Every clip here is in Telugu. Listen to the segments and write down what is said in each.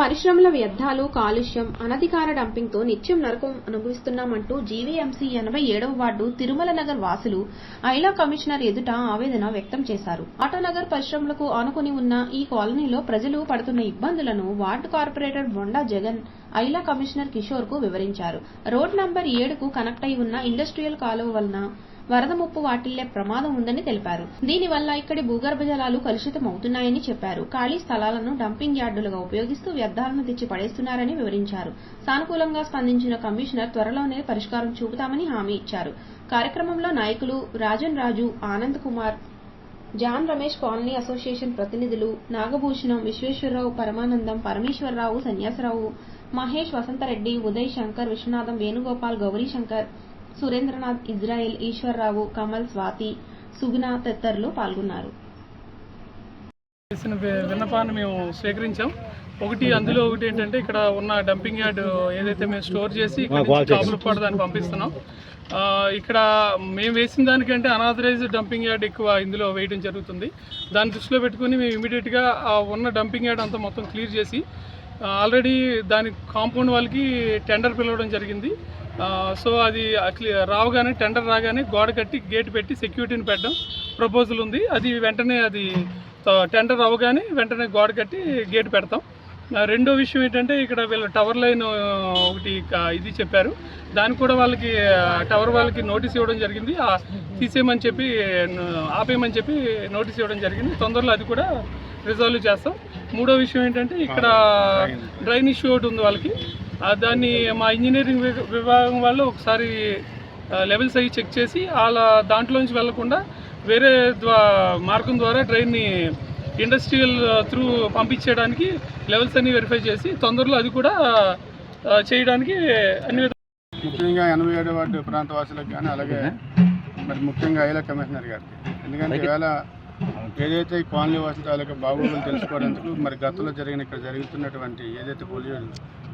పరిశ్రమల వ్యర్థాలు కాలుష్యం అనధికార డంపింగ్తో నిత్యం నరకం అనుభవిస్తున్నామంటూ జీవీఎంసీ ఎనభై ఏడవ వార్డు తిరుమల నగర్ వాసులు ఐలా కమిషనర్ ఎదుట ఆవేదన వ్యక్తం చేశారు. ఆటోనగర్ పరిశ్రమలకు ఆనుకుని ఉన్న ఈ కాలనీలో ప్రజలు పడుతున్న ఇబ్బందులను వార్డు కార్పొరేటర్ బొండా జగన్ ఐలా కమిషనర్ కిషోర్కు వివరించారు. రోడ్ నంబర్ ఏడుకు కనెక్ట్ అయి ఉన్న ఇండస్ట్రియల్ కాలువ వలన వరద ముప్పు వాటిల్లే ప్రమాదం ఉందని తెలిపారు. దీనివల్ల ఇక్కడి భూగర్భ జలాలు కలుషితం అవుతున్నాయని చెప్పారు. ఖాళీ స్థలాలను డంపింగ్ యార్డులుగా ఉపయోగిస్తూ వ్యర్థాలను తెచ్చి పడేస్తున్నారని వివరించారు. సానుకూలంగా స్పందించిన కమిషనర్ త్వరలోనే పరిష్కారం చూపుతామని హామీ ఇచ్చారు. కార్యక్రమంలో నాయకులు Rajan Raju Anand Kumar John Ramesh colony association ప్రతినిధులు నాగభూషణం విశ్వేశ్వరరావు పరమానందం పరమేశ్వరరావు సన్యాసరావు మహేష్ వసంతరెడ్డి ఉదయ్ శంకర్ విశ్వనాథం వేణుగోపాల్ గౌరీ శంకర్ సురేంద్రనాథ్ ఇజ్రాయెల్ ఈశ్వర్రావు కమల్ స్వాతి సుగుణ తదితరులు పాల్గొన్నారు. చేసిన విన్నపాన్ని మేము స్వీకరించాం. ఒకటి అందులో ఒకటి ఏంటంటే ఇక్కడ ఉన్న డంపింగ్ యార్డ్ ఏదైతే మేము స్టోర్ చేసి కాపులపాడు దాన్ని పంపిస్తున్నాం. ఆ, ఇక్కడ మేము వేసిన దానికంటే అనాథరైజ్ డంపింగ్ యార్డ్ ఎక్కువ ఇందులో వేయడం జరుగుతుంది. దాన్ని దృష్టిలో పెట్టుకుని మేము ఇమీడియట్గా ఆ ఉన్న డంపింగ్ యార్డ్ అంతా మొత్తం క్లియర్ చేసి ఆల్రెడీ దాని కాంపౌండ్ వాళ్ళకి టెండర్ పిలవడం జరిగింది. సో అది రావగానే టెండర్ రాగానే గోడ కట్టి గేట్ పెట్టి సెక్యూరిటీని పెట్టడం ప్రపోజల్ ఉంది. అది వెంటనే అది టెండర్ అవ్వగానే వెంటనే గోడ కట్టి గేట్ పెడతాం. రెండో విషయం ఏంటంటే ఇక్కడ వీళ్ళ టవర్ లైన్ ఒకటి ఇది చెప్పారు. దానికి కూడా వాళ్ళకి టవర్ వాళ్ళకి నోటీస్ ఇవ్వడం జరిగింది. తీసేయమని చెప్పి ఆపేయమని చెప్పి నోటీస్ ఇవ్వడం జరిగింది. తొందరలో అది కూడా రిజాల్వ్ చేస్తాం. మూడో విషయం ఏంటంటే ఇక్కడ డ్రైన్ ఇష్యూ ఒకటి ఉంది వాళ్ళకి. దాన్ని మా ఇంజనీరింగ్ విభాగం వాళ్ళు ఒకసారి లెవెల్స్ అయ్యి చెక్ చేసి వాళ్ళ దాంట్లోంచి వెళ్ళకుండా వేరే ద్వా మార్గం ద్వారా డ్రైన్ని ఇండస్ట్రియల్ త్రూ పంపించేయడానికి లెవెల్స్ అన్ని వెరిఫై చేసి తొందరలో అది కూడా చేయడానికి అన్ని ముఖ్యంగా ఎనభై ఏడు వార్డు ప్రాంత వాసులకు కానీ అలాగే మరి ముఖ్యంగా ఐలా కమిషనర్ గారికి. ఎందుకంటే ఈవేళ ఏదైతే ఈ కాలనీ వాసుల తాలూకా బాగోగులు తెలుసుకోవడానికి మరి గతంలో జరిగిన ఇక్కడ జరుగుతున్నటువంటి ఏదైతే పొల్యూషన్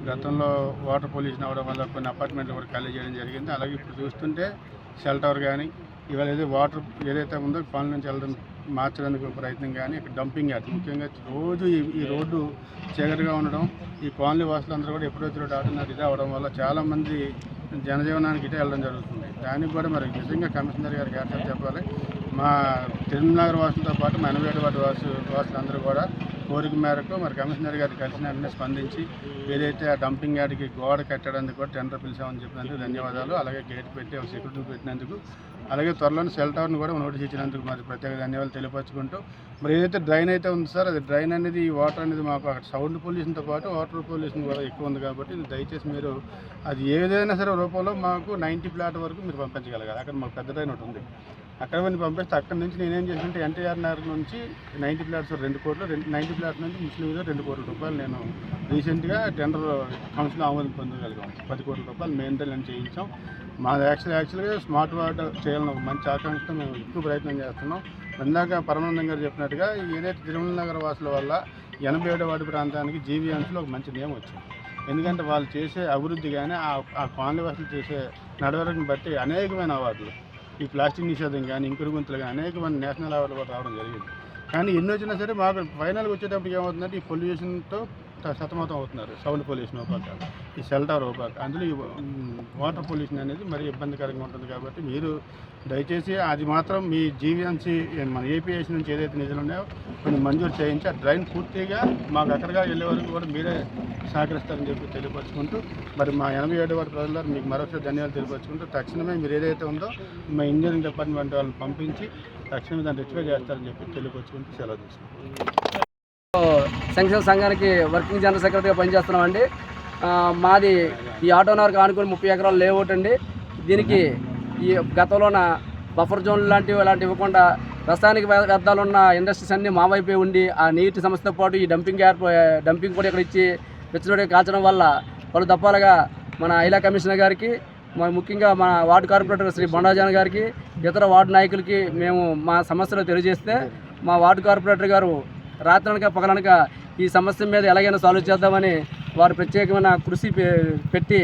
గతంలో వాటర్ పొల్యూషన్ అవడం వల్ల కొన్ని అపార్ట్మెంట్లు కూడా ఖాళీ చేయడం జరిగింది. అలాగే ఇప్పుడు చూస్తుంటే సెల్ టవర్ కానీ ఇవాళ ఏదైతే వాటర్ ఏదైతే ఉందో కాలనీ నుంచి వెళ్ళడం మార్చడానికి ప్రయత్నం కానీ ఇక్కడ డంపింగ్ యార్డ్ ముఖ్యంగా రోజు ఈ రోడ్డు చీకటిగా ఉండడం ఈ కాలనీ వాసులందరూ కూడా ఎప్పుడో రోడ్డు ఆడుతున్నారు అవడం వల్ల చాలామంది జనజీవనానికి ఇటే వెళ్ళడం జరుగుతుంది. దానికి కూడా మరి నిజంగా కమిషనర్ గారికి ఏర్పాటు చెప్పాలి. మా తిరుమలనగర్ వాసులతో పాటు మా ఎనభై ఏడు వాటి వాసు వాసులందరూ కూడా కోరిక మేరకు మరి కమిషనర్ గారికి కలిసిన వెంటనే స్పందించి ఏదైతే ఆ డంపింగ్ యార్డ్కి గోడ కట్టడానికి కూడా టెండర్ పిలిచామని చెప్పినందుకు ధన్యవాదాలు. అలాగే గేట్ పెట్టి ఒక సెక్యూరిటీ పెట్టినందుకు అలాగే త్వరలోనే సెల్ టవర్ని కూడా నోటీస్ ఇచ్చినందుకు మరి ప్రత్యేక ధన్యవాదాలు తెలియపరచుకుంటూ మరి ఏదైతే డ్రైన్ అయితే ఉంది సార్ అది డ్రైన్ అనేది ఈ వాటర్ అనేది మాకు అక్కడ సౌండ్ పొల్యూషన్తో పాటు వాటర్ పొల్యూషన్ కూడా ఎక్కువ ఉంది కాబట్టి దయచేసి మీరు అది ఏదైనా సరే రూపంలో మాకు నైంటీ ప్లాట్ వరకు మీరు పంపించగలగాలి. అక్కడ మాకు పెద్ద డ్రైన్ ఒకటి ఉంది. అక్కడ మనం పంపిస్తే అక్కడ నుంచి నేనేం చేసింటే ఎన్టీఆర్ నగర్ నుంచి నైంటీ ప్లాట్స్ రెండు కోట్లు రెండు నైంటీ ప్లాట్స్ నుంచి ముస్లిం మీద రెండు కోట్ల రూపాయలు నేను రీసెంట్గా టెండర్ కౌన్సిల్ ఆమోదం పొందగలిగాం. పది కోట్ల రూపాయలు మెయింటైన్ అని చేయించాం. మా యాక్చువల్ యాక్చువల్గా స్మార్ట్ వార్డ్ చేయాలని ఒక మంచి ఆకాంక్షతో మేము ఎక్కువ ప్రయత్నం చేస్తున్నాం. ఇందాక పరమానందం గారు చెప్పినట్టుగా ఏదైతే తిరుమల నగర వాసుల వల్ల ఎనభై ఏడో వార్డు ప్రాంతానికి జీవీఎంసీలో ఒక మంచి నియమం వచ్చింది. ఎందుకంటే వాళ్ళు చేసే అభివృద్ధి కానీ ఆ ఆ కాలనీ వాసులు చేసే నడవడికని బట్టి అనేకమైన అవార్డులు. ఈ ప్లాస్టిక్ నిషేధం కానీ ఇంకుడు గుంతలు కానీ అనేకమైన నేషనల్ లెవెల్ కూడా రావడం జరిగింది. కానీ ఎన్ని వచ్చినా సరే మాకు ఫైనల్గా వచ్చేటప్పుడు ఏమవుతుందంటే ఈ పొల్యూషన్తో సతమతం అవుతున్నారు. సౌండ్ పొల్యూషన్ ఒక ఈ షెల్టర్ ఒక అందులో ఈ వాటర్ పొల్యూషన్ అనేది మరి ఇబ్బందికరంగా ఉంటుంది కాబట్టి మీరు దయచేసి అది మాత్రం మీ జీవీఎంసీ మన ఏపీఎస్ నుంచి ఏదైతే నిధులు ఉన్నాయో కొన్ని మంజూరు చేయించి ఆ డ్రైన్ పూర్తిగా మాకు అక్కడగా వెళ్ళే వరకు కూడా మీరే సహకరిస్తారని చెప్పి తెలియపరచుకుంటూ మరి మా ఎనభై ఏడు వారి ప్రజలు మీకు మరొకసారి ధన్యవాదాలు తెలియపరచుకుంటూ తక్షణమే మీరు ఏదైతే ఉందో మా ఇంజనీరింగ్ డిపార్ట్మెంట్ వాళ్ళని పంపించి తక్షణమే దాన్ని రెక్టిఫై చేస్తారని చెప్పి తెలియపరుచుకుంటూ సెలవు తీసుకుంటాం సంక్షేమ సంఘానికి వర్కింగ్ జనరల్ సెక్రటరీగా పనిచేస్తున్నామండి. మాది ఈ ఆటోనగర్కి ఆనుకుని ముప్పై ఎకరాలు లేఅవుట్ అండి. దీనికి ఈ గతంలోన బఫర్ జోన్లు లాంటివి అలాంటివి ఇవ్వకుండా రసాయనిక వ్యర్థాలు ఉన్న ఇండస్ట్రీస్ అన్నీ మా వైపే ఉండి ఆ నీటి సమస్యతో పాటు ఈ డంపింగ్ ఏర్పా డంపింగ్ కూడా ఇక్కడ ఇచ్చి వెచ్చలోడే కాల్చడం వల్ల పలు దప్పాలుగా మన ఐలా కమిషనర్ గారికి ముఖ్యంగా మన వార్డు కార్పొరేటర్ శ్రీ బొండాజాన్ గారికి ఇతర వార్డు నాయకులకి మేము మా సమస్యలు తెలియజేస్తే మా వార్డు కార్పొరేటర్ గారు రాత్రనక పగలనక ఈ సమస్య మీద ఎలాగైనా సాల్వ్ చేద్దామని వారు ప్రత్యేకమైన కృషి పె- పెట్టి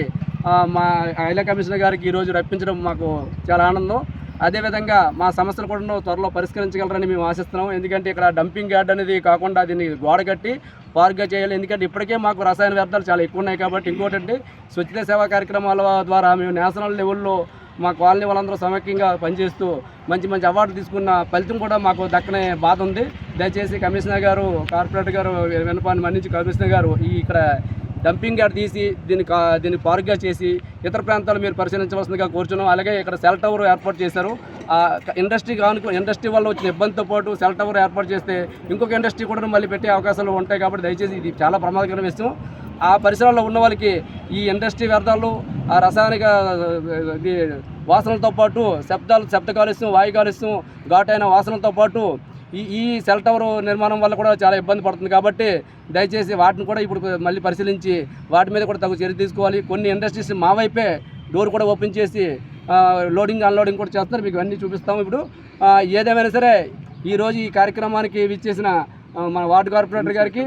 మా ఐలా కమిషనర్ గారికి ఈరోజు రప్పించడం మాకు చాలా ఆనందం అదేవిధంగా మా సమస్యలు కూడా త్వరలో పరిష్కరించగలరని మేము ఆశిస్తున్నాం. ఎందుకంటే ఇక్కడ డంపింగ్ యార్డ్ అనేది కాకుండా దీన్ని గోడ కట్టి పార్క్గా చేయాలి. ఎందుకంటే ఇప్పటికే మాకు రసాయన వ్యర్థాలు చాలా ఎక్కువ ఉన్నాయి కాబట్టి ఇంకోటంటే స్వచ్ఛత సేవా కార్యక్రమాల ద్వారా మేము నేషనల్ లెవెల్లో మా కాలనీ వాళ్ళందరూ సమైక్యంగా పనిచేస్తూ మంచి మంచి అవార్డు తీసుకున్న ఫలితం కూడా మాకు దక్కనే బాధ ఉంది. దయచేసి కమిషనర్ గారు కార్పొరేటర్ గారు వినపాన్ని మన్నించి కమిషనర్ గారు ఈ ఇక్కడ డంపింగ్ యార్డ్ తీసి దీన్ని కా- దీన్ని పార్క్గా చేసి ఇతర ప్రాంతాలు మీరు పరిశీలించవలసిందిగా కోరుచున్నాం. అలాగే ఇక్కడ సెల్ టవర్ ఏర్పాటు చేశారు. ఆ కానుకు ఇండస్ట్రీ వల్ల వచ్చిన ఇబ్బందితో పాటు సెల్ టవర్ ఏర్పాటు చేస్తే ఇంకొక ఇండస్ట్రీ కూడా మళ్ళీ పెట్టే అవకాశాలు ఉంటాయి కాబట్టి దయచేసి ఇది చాలా ప్రమాదకరమైన విషయం. ఆ పరిసరాల్లో ఉన్న వాళ్ళకి ఈ ఇండస్ట్రీ వ్యర్థాలు ఆ రసాయనిక వాసనలతో పాటు శబ్దాలు శబ్ద కాలుష్యం వాయు కాలుష్యం ఘాటైన వాసనలతో పాటు ఈ ఈ సెల్ టవర్ నిర్మాణం వల్ల కూడా చాలా ఇబ్బంది పడుతుంది కాబట్టి దయచేసి వాటిని కూడా ఇప్పుడు మళ్ళీ పరిశీలించి వాటి మీద కూడా తగు చర్య తీసుకోవాలి. కొన్ని ఇండస్ట్రీస్ మా వైపే డోర్ కూడా ఓపెన్ చేసి లోడింగ్ అన్లోడింగ్ కూడా చేస్తున్నారు. మీకు అన్నీ చూపిస్తాము ఇప్పుడు. ఏదేమైనా సరే ఈరోజు ఈ కార్యక్రమానికి విచ్చేసిన మన వార్డు కార్పొరేటర్ గారికి